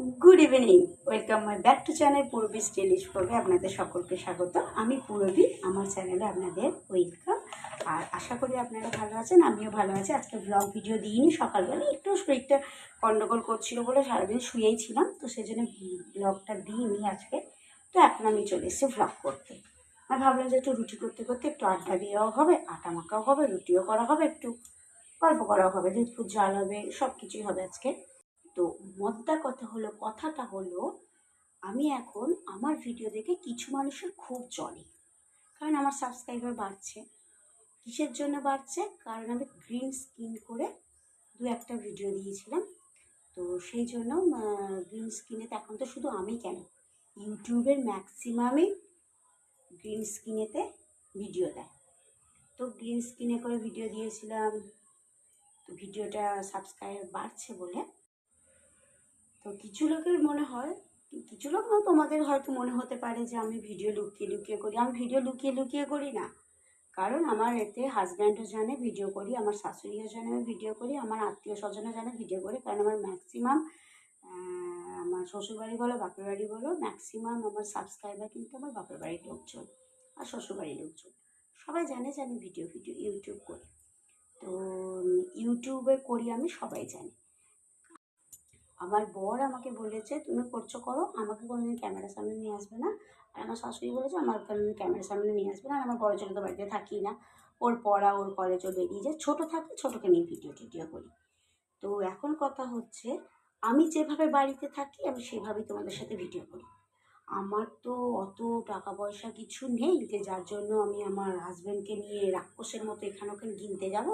Good evening welcome my back to channel Purbi stylish পর্বে আপনাদের সকলকে স্বাগত। আমি পূরবী আমার চ্যানেলে আপনাদের ওয়েলকাম আর আশা করি আপনারা ভালো আছেন, আমিও ভালো আছি। আজকে ব্লগ ভিডিও দিইনি, সকালবেলা একটু শরীরটা গন্ডগোল করছিল বলে সারাদিন শুয়েই ছিলাম, তো সেই জন্য ব্লগটা দিইনি আজকে। তো এখন আমি চলে এসেছি ব্লগ করতে। আর ভাবলাম যে একটু রুটি করতে করতে একটু আড্ডা দেওয়াও হবে, আটা মাখাও হবে, রুটিও করা হবে, একটু গল্প করাও হবে। দুধ ফুট জাল হবে সব কিছুই হবে আজকে। তো মদ্দা কথা হলো, কথাটা হলো, আমি এখন আমার ভিডিও দেখে কিছু মানুষের খুব চলে কারণ আমার সাবস্ক্রাইবার বাড়ছে। কিসের জন্য বাড়ছে? কারণ আমি গ্রিন স্কিন করে দু একটা ভিডিও দিয়েছিলাম। তো সেই জন্য গ্রিন স্কিনেতে এখন তো শুধু আমি কেন? ইউটিউবের ম্যাক্সিমামই গ্রিন স্কিনেতে ভিডিও দেয়। তো গ্রিন স্কিনে করে ভিডিও দিয়েছিলাম। তো ভিডিওটা সাবস্ক্রাইব বাড়ছে বলে তো কিছু লোকের মনে হয়, কিছু লোক না তোমাদের হয়তো মনে হতে পারে যে আমি ভিডিও লুকিয়ে লুকিয়ে করি। আমি ভিডিও লুকিয়ে লুকিয়ে করি না। কারণ আমার এতে হাজব্যান্ডও জানে ভিডিও করি, আমার শাশুড়িও জানে, আমি ভিডিও করি, আমার আত্মীয় স্বজনও জানে ভিডিও করি। কারণ আমার ম্যাক্সিমাম আমার শ্বশুরবাড়ি বলো বাপের বাড়ি বলো ম্যাক্সিমাম আমার সাবস্ক্রাইবার কিন্তু আমার বাপের বাড়ির লোকজন আর শ্বশুরবাড়ির লোকজন। সবাই জানে যে আমি ভিডিও ভিডিও ইউটিউব করি। তো ইউটিউবে করি আমি, সবাই জানি। আমার বর আমাকে বলেছে, তুমি করছ, করো। আমাকে কোনোদিন ক্যামেরার সামনে নিয়ে আসবে না। আর আমার শাশুড়ি বলেছে আমার কোনোদিন ক্যামেরার সামনে নিয়ে আসবে না। আর আমার বড় ছেলে তো বাড়িতে থাকি না। ওর পড়া, ওর কলেজও বেরিয়ে যায়। ছোটো থাকে ছোটোকে নিয়ে ভিডিও টিডিও করি। তো এখন কথা হচ্ছে, আমি যেভাবে বাড়িতে থাকি, আমি সেভাবেই তোমাদের সাথে ভিডিও করি। আমার তো অত টাকা পয়সা কিছু নেই যে যার জন্য আমি আমার হাজব্যান্ডকে নিয়ে রাক্ষসের মতো এখানে ওখানে কিনতে যাব।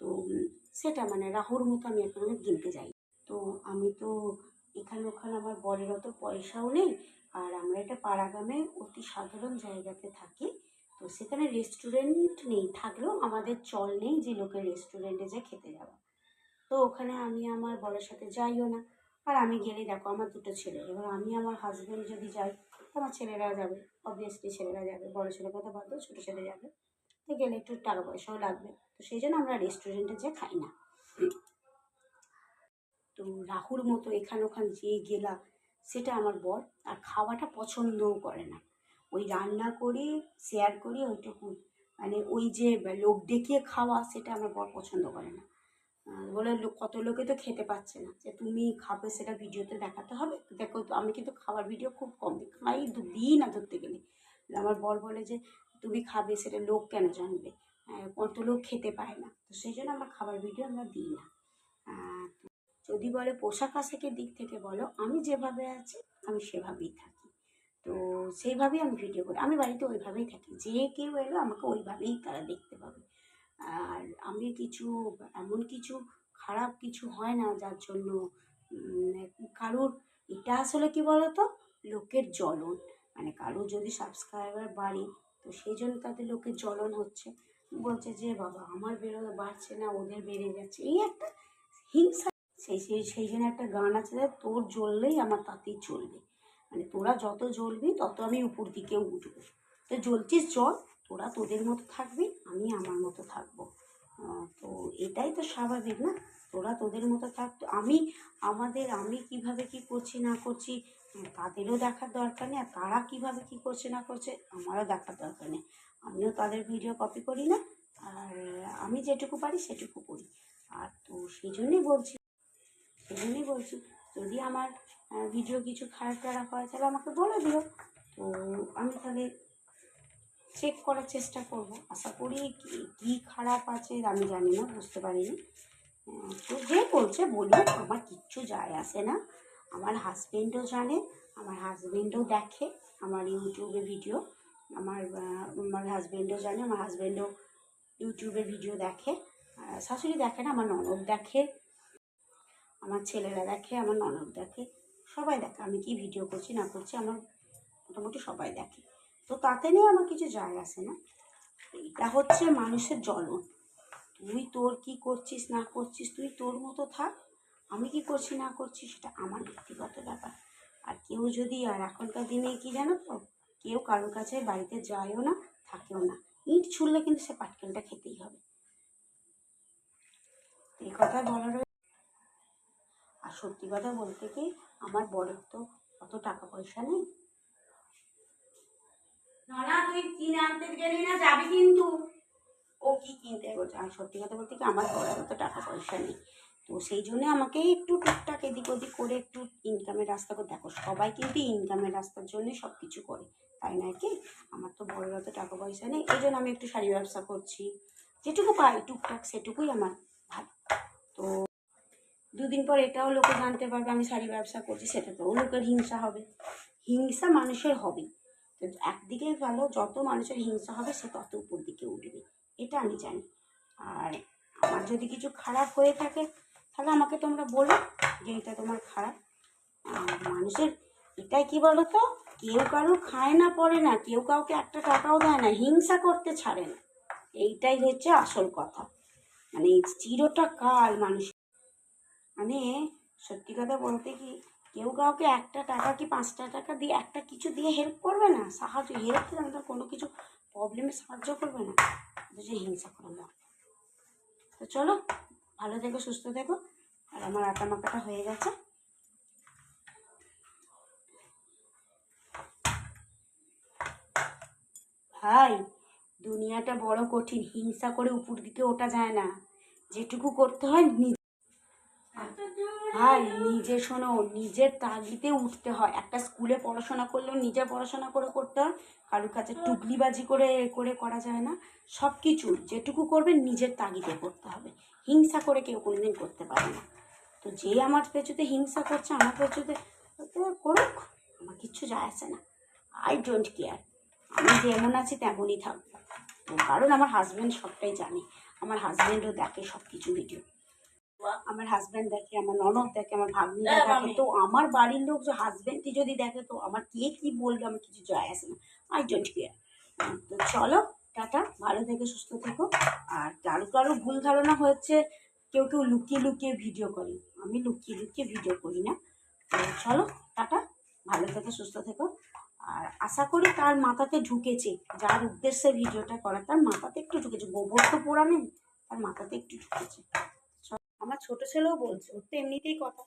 তো সেটা মানে রাহুর মতো আমি এখানে গিনতে যাই। তো আমি তো এখানে ওখানে আমার বরের অত পয়সাও নেই, আর আমরা একটা পাড়াগ্রামে অতি সাধারণ জায়গাতে থাকি। তো সেখানে রেস্টুরেন্ট নেই, থাকলেও আমাদের চল নেই যে লোকের রেস্টুরেন্টে যে খেতে যাওয়া। তো ওখানে আমি আমার বরের সাথে যাইও না। আর আমি গেলে দেখো আমার দুটো ছেলে, এবার আমি আমার হাজব্যান্ড যদি যাই, আমার ছেলেরা যাবে অবভিয়াসলি ছেলেরা যাবে, বড় ছেলের কথা বাদ ছোটো ছেলে যাবে। তো গেলে একটু টাকা পয়সাও লাগবে। তো সেই জন্য আমরা রেস্টুরেন্টে যে খাই না। তো রাহুর মতো এখানে ওখান যেয়ে গেলাম, সেটা আমার বর আর খাওয়াটা পছন্দও করে না। ওই রান্না করি শেয়ার করি ওইটুকু মানে ওই যে লোক ডেকে খাওয়া, সেটা আমার বর পছন্দ করে না। বলে কত লোকে তো খেতে পাচ্ছে না। যে তুমি খাবে, সেটা ভিডিওতে দেখাতে হবে। দেখো আমি কিন্তু খাবার ভিডিও খুব কম খাই দিই না ধরতে গেলে। আমার বর বলে যে, তুমি খাবে, সেটা লোক কেন জানবে? কত লোক খেতে পায় না? তো সেই জন্য আমার খাবার ভিডিও আমরা দিই না। যদি বলে পোশাক আশাকের দিক থেকে বলো, আমি যেভাবে আছি, আমি সেভাবেই থাকি। তো সেইভাবেই আমি ভিডিও করি। আমি বাড়িতে ওইভাবেই থাকি। যে কেউ এলো, আমাকে ওইভাবেই তারা দেখতে পাবে। আর আমি কিছু, এমন কিছু খারাপ কিছু হয় না, যার জন্য কারোর, এটা আসলে কি বলতো? লোকের জ্বলন। মানে কারোর যদি সাবস্ক্রাইবার বাড়ে, তো সেই জন্য তাদের লোকের জ্বলন হচ্ছে। বলছে যে, বাবা, আমার বেরো, বাড়ছে না, ওদের বেড়ে যাচ্ছে। এই একটা হিংসা সেই সেই সেই জন্য একটা গান আছে যে তোর জ্বললেই আমার তাতেই চলবে মানে তোরা যত জ্বলবি তত আমি উপর দিকে উঠবো। তো জ্বলছিস জল তোরা তোদের মতো থাকবি আমি আমার মতো থাকব। তো এটাই তো স্বাভাবিক না? তোরা তোদের মতো থাকতো আমি আমাদের আমি কীভাবে কি করছি না করছি হ্যাঁ, তাদেরও দেখার দরকার নেই আর তারা কীভাবে কি করছে না করছে আমারও দেখার দরকার নেই। আমিও তাদের ভিডিও কপি করি না আর আমি যেটুকু পারি সেটুকু করি। আর তো সেই জন্যই বলছি সেই জন্যই বলছি, যদি আমার ভিডিও কিছু খারাপ টারাপ হয়, তাহলে আমাকে বলে দিও। তো আমি তাহলে চেক করার চেষ্টা করব। আশা করি কি- খারাপ আছে আমি জানি না, বুঝতে পারিনি। তো যে বলছে বলুক, আমার কিচ্ছু যায় আসে না। আমার হাজব্যান্ডও জানে, আমার হাজব্যান্ডও দেখে, আমার ইউটিউবে ভিডিও আমার আমার হাজব্যান্ডও জানে, আমার হাজব্যান্ডও ইউটিউবে ভিডিও দেখে। শাশুড়ি দেখে না, আমার ননদ দেখে। আমার ছেলেরা দেখে, আমার ননদ দেখে, সবাই দেখে। আমি কি ভিডিও করছি, না করছি, আমার মোটামুটি সবাই দেখে। তো তাতে নিয়ে আমার কিছু যায় আসে না। এটা হচ্ছে মানুষের জ্বলন। তুই তোর কি করছিস, না করছিস, তুই তোর মতো থাক। আমি কি করছি, না করছি, সেটা আমার ব্যক্তিগত ব্যাপার। আর কেউ যদি, আর এখনকার দিনে কি জানো তো, কেউ কারোর কাছে বাড়িতে যায়ও না, থাকেও না। ইট ছুড়লে কিন্তু সে পাটকেলটা খেতেই হবে। এই কথা আর সত্যি কথা বলতে কি আমার বরের তো অত টাকা পয়সা নেই। না না তুই কিনে আনতে গেলি না যাবি কিন্তু। ও কি কিনতে বলছে আর সত্যি কথা বলতে কি আমার বড় অত টাকা পয়সা নেই। তো সেই জন্য আমাকে একটু টুকটাক এদিক ওদিক করে একটু ইনকামের রাস্তা করে দেখো সবাই কিন্তু ইনকামের রাস্তার জন্যই সব কিছু করে তাই নয় কি? আমার তো বড় অত টাকা পয়সা নেই এই জন্য আমি একটু শাড়ি ব্যবসা করছি। যেটুকু পাই টুকটাক সেটুকুই আমার ভালো। তো দুদিন পর এটাও লোকে জানতে পারবে, আমি শাড়ি ব্যবসা করছি সেটাতেও লোকের হিংসা হবে। হিংসা মানুষের হবেই। তো একদিকে ভালো যত মানুষের হিংসা হবে, সে তত উপর দিকে উঠবে। এটা আমি জানি। আর আমার যদি কিছু খারাপ হয়ে থাকে, তাহলে আমাকে তোমরা বলো যে এটা তোমার খারাপ। মানুষের, এটাই কি বলো তো কেউ কারও খায় না, পড়ে না, কেউ কাউকে একটা টাকাও দেয় না, হিংসা করতে ছাড়ে না। এইটাই হচ্ছে আসল কথা। মানে চিরটা কাল মানুষ মানে সত্যি কথা বলতে কি কেউ কাউকে একটা টাকা কি পাঁচটা টাকা দিয়ে একটা কিছু দিয়ে হেল্প করবে না? সাহায্য হেল্প করে না কোনো কিছু প্রবলেমে সাহায্য করবে না। যে হিংসা করে না তো চলো, ভালো থেকো, সুস্থ থেকো। আর আমার আটা মাকাটা হয়ে গেছে। ভাই, দুনিয়াটা বড় কঠিন। হিংসা করে উপর দিকে ওঠা যায় না। যেটুকু করতে হয় ভাই, নিজে শোনো, নিজের তাগিদে উঠতে হয়। একটা স্কুলে পড়াশোনা করলেও নিজে পড়াশোনা করে করতে হয়। কারোর কাছে টুকলিবাজি করে করে করা যায় না। সব কিছু যেটুকু করবে নিজের তাগিদে করতে হবে। হিংসা করে কেউ কোনোদিন করতে পারে না। তো যে আমার পেছুতে হিংসা করছে, আমার পেছুতে করুক, আমার কিচ্ছু যায় আসে না। আই ডোন্ট কেয়ার আমি যেমন আছি তেমনই থাকব কারণ আমার হাজব্যান্ড সবটাই জানে। আমার হাজব্যান্ডও দেখে সব কিছু ভিডিও আমার হাজব্যান্ড দেখে আমার ননদ দেখে আমার ভাগ্নিরা দেখে। তো আমার বাড়ির লোক যে হাজব্যান্ডই যদি দেখে তো আমার কে কি বলবে? আমার কিছু যায় আসে না। আই ডোন্ট কেয়ার তো চলো টাটা। ভালো থেকে সুস্থ থেকো। আর কারও কারও ভুল ধারণা হচ্ছে কেউ কেউ লুকিয়ে লুকিয়ে ভিডিও করে। আমি লুকিয়ে লুকিয়ে ভিডিও করি না। তো চলো টাটা। ভালো থেকে সুস্থ থেকো। আর আশা করি তার মাথাতে ঢুকেছে। যার উদ্দেশ্যে ভিডিওটা করা তার মাথাতে একটু ঢুকেছে। গোবর তো পোড়া নেই তার মাথাতে একটু ঢুকেছে। আমার ছোট ছেলেও বলছে, ওর তো এমনিতেই কথা।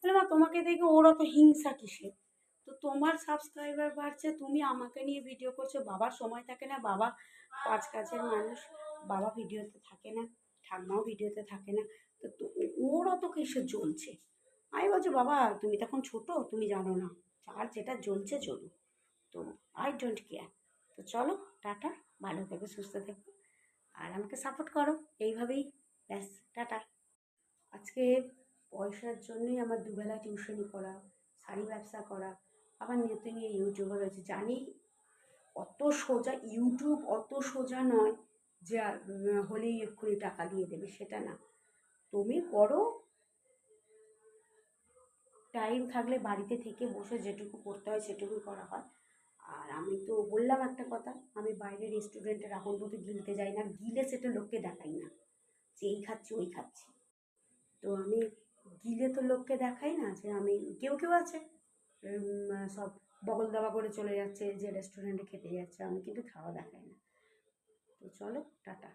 বলে, মা, তোমাকে দেখে ওর অত হিংসা কিসে তো তোমার সাবস্ক্রাইবার বাড়ছে, তুমি আমাকে নিয়ে ভিডিও করছ, বাবার সময় থাকে না, বাবা পাঁচ কাজের মানুষ, বাবা ভিডিওতে থাকে না, ঠাম্মাও ভিডিওতে থাকে না, তো ওর অত কিসে জ্বলছে? আমি বলছি, বাবা, তুমি তখন ছোট, তুমি জানো না আর যেটা জ্বলছে জ্বলুক তো আই ডোন্ট কেয়ার তো চলো, টাটা, ভালো থেকো, সুস্থ থেকো, আর আমাকে সাপোর্ট করো, এইভাবেই, ব্যাস, টাটা। আজকে পয়সার জন্যই আমার দুবেলা টিউশনি করা, শাড়ি ব্যবসা করা, আবার নতুন নিয়ে ইউটিউবার রয়েছে। জানি অত সোজা ইউটিউব অত সোজা নয় যে হলেই এক্ষুনি টাকা দিয়ে দেবে, সেটা না। তুমি করো। টাইম থাকলে বাড়িতে থেকে বসে যেটুকু করতে হয় সেটুকুই করা হয়। আর আমি তো বললাম একটা কথা, আমি বাইরে রেস্টুরেন্টের এখন পর্যন্ত গিলতে যাই না, গিলে সেটা লোককে দেখাই না। যে এই খাচ্ছি ওই খাচ্ছি। তো আমি গিলে তো লোককে দেখাই না যে আমি, কেউ কেউ আছে সব বগল দাবা করে চলে যাচ্ছে, যে রেস্টুরেন্টে খেতে যাচ্ছে, আমি কিন্তু খাওয়া দেখাই না। তো চলো, টাটা।